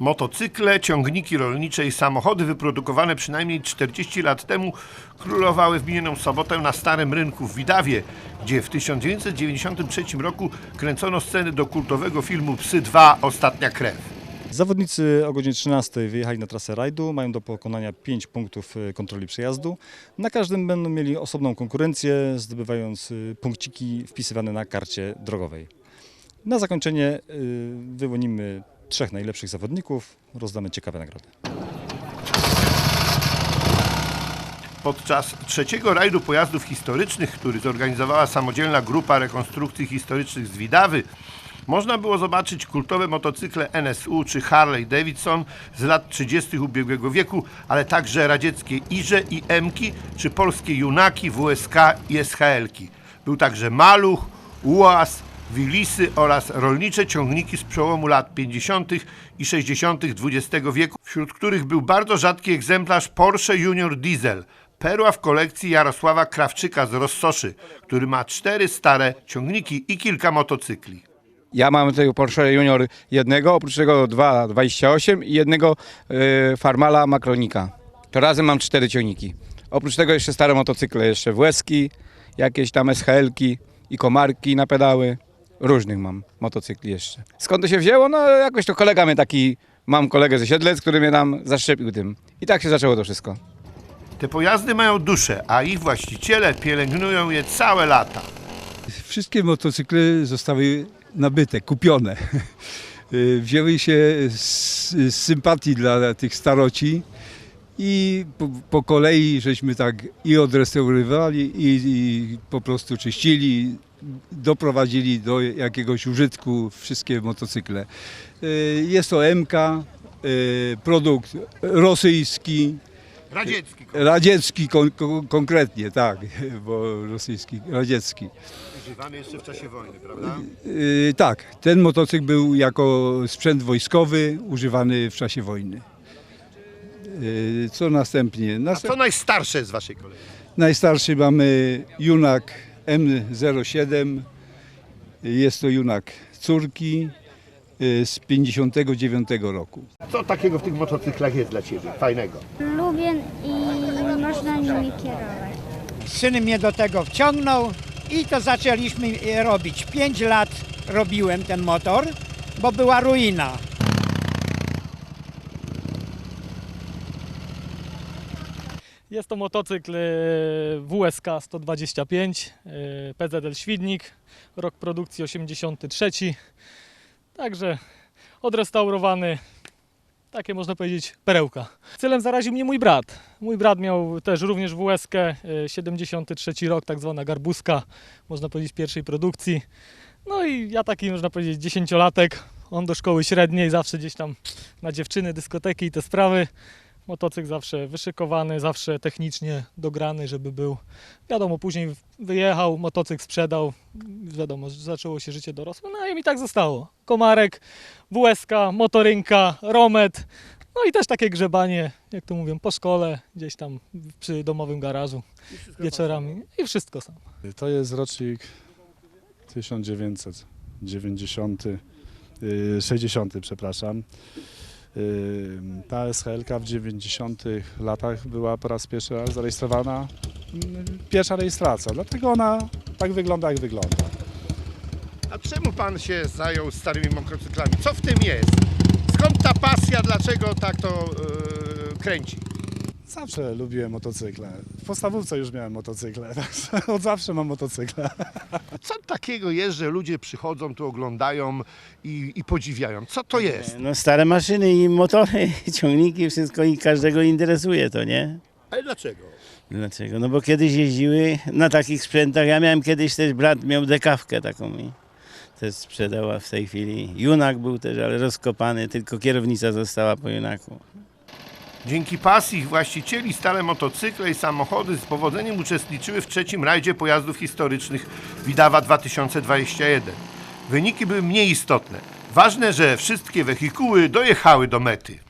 Motocykle, ciągniki rolnicze i samochody wyprodukowane przynajmniej 40 lat temu królowały w minioną sobotę na Starym Rynku w Widawie, gdzie w 1993 roku kręcono sceny do kultowego filmu Psy 2 Ostatnia krew. Zawodnicy o godzinie 13 wyjechali na trasę rajdu, mają do pokonania 5 punktów y, kontroli przejazdu. Na każdym będą mieli osobną konkurencję, zdobywając y, punkciki wpisywane na karcie drogowej. Na zakończenie y, wyłonimy trzech najlepszych zawodników, rozdamy ciekawe nagrody. Podczas trzeciego rajdu pojazdów historycznych, który zorganizowała samodzielna grupa rekonstrukcji historycznych z Widawy, można było zobaczyć kultowe motocykle NSU czy Harley Davidson z lat 30. ubiegłego wieku, ale także radzieckie Irze i Emki czy polskie Junaki, WSK i SHL-ki. Był także Maluch, UAZ, Wilisy oraz rolnicze ciągniki z przełomu lat 50. i 60. XX wieku, wśród których był bardzo rzadki egzemplarz Porsche Junior Diesel, perła w kolekcji Jarosława Krawczyka z Rossoszy, który ma cztery stare ciągniki i kilka motocykli. Ja mam tego Porsche Junior jednego, oprócz tego 2,28 i jednego y, Farmala Makronika. To razem mam cztery ciągniki. Oprócz tego jeszcze stare motocykle, jeszcze Włeski, jakieś tam SHL-ki i komarki na pedały. Różnych mam motocykli jeszcze. Skąd to się wzięło? No jakoś to kolega mnie taki, mam kolegę ze Siedlec, który mnie tam zaszczepił tym. I tak się zaczęło to wszystko. Te pojazdy mają duszę, a ich właściciele pielęgnują je całe lata. Wszystkie motocykle zostały nabyte, kupione. Y, Wzięły się z, z sympatii dla tych staroci i po, po kolei żeśmy tak i odrestaurowali i, i po prostu czyścili, doprowadzili do jakiegoś użytku wszystkie motocykle. Y, Jest to MK, y, produkt rosyjski, Radziecki. radziecki kon, kon, konkretnie, tak, bo rosyjski, radziecki. Używany jeszcze w czasie wojny, prawda? Yy, tak, ten motocykl był jako sprzęt wojskowy używany w czasie wojny. Yy, co następnie? A Następ... co najstarsze z waszej kolei? Najstarszy mamy Junak M07. Jest to Junak córki yy, z 59 roku. Co takiego w tych motocyklach jest dla ciebie fajnego? Lubię i można nimi kierować. Syn mnie do tego wciągnął i to zaczęliśmy robić. Pięć lat robiłem ten motor, bo była ruina. Jest to motocykl e, WSK 125, e, PZL Świdnik, rok produkcji 83. Także odrestaurowany, takie można powiedzieć perełka. Celem zaraził mnie mój brat. Mój brat miał też również WSK, e, 73 rok, tak zwana garbuska, można powiedzieć pierwszej produkcji. No i ja taki, można powiedzieć, dziesięciolatek, on do szkoły średniej, zawsze gdzieś tam na dziewczyny, dyskoteki i te sprawy. Motocykl zawsze wyszykowany, zawsze technicznie dograny, żeby był. Wiadomo, później wyjechał, motocykl sprzedał, wiadomo, zaczęło się życie dorosłe, no i mi tak zostało. Komarek, WSK, motorynka, Romet, no i też takie grzebanie, jak to mówią, po szkole, gdzieś tam przy domowym garażu, wieczorami i wszystko sam. To jest rocznik 1990, yy, 60, przepraszam. Ta SHL w 90 latach była po raz pierwszy zarejestrowana. yy, Pierwsza rejestracja, dlatego ona tak wygląda, jak wygląda. A czemu pan się zajął starymi motocyklami? Co w tym jest? Skąd ta pasja? Dlaczego tak to yy, kręci? Zawsze lubiłem motocykle. W podstawówce już miałem motocykle, także od zawsze mam motocykle. Co takiego jest, że ludzie przychodzą, tu oglądają i, i podziwiają? Co to jest? No stare maszyny i motory, ciągniki, wszystko i każdego interesuje to, nie? Ale dlaczego? Dlaczego? No bo kiedyś jeździły na takich sprzętach. Ja miałem kiedyś też brat miał dekawkę taką i też sprzedała w tej chwili. Junak był też, ale rozkopany, tylko kierownica została po Junaku. Dzięki pasji właścicieli stare motocykle i samochody z powodzeniem uczestniczyły w trzecim rajdzie pojazdów historycznych Widawa 2021. Wyniki były mniej istotne. Ważne, że wszystkie wehikuły dojechały do mety.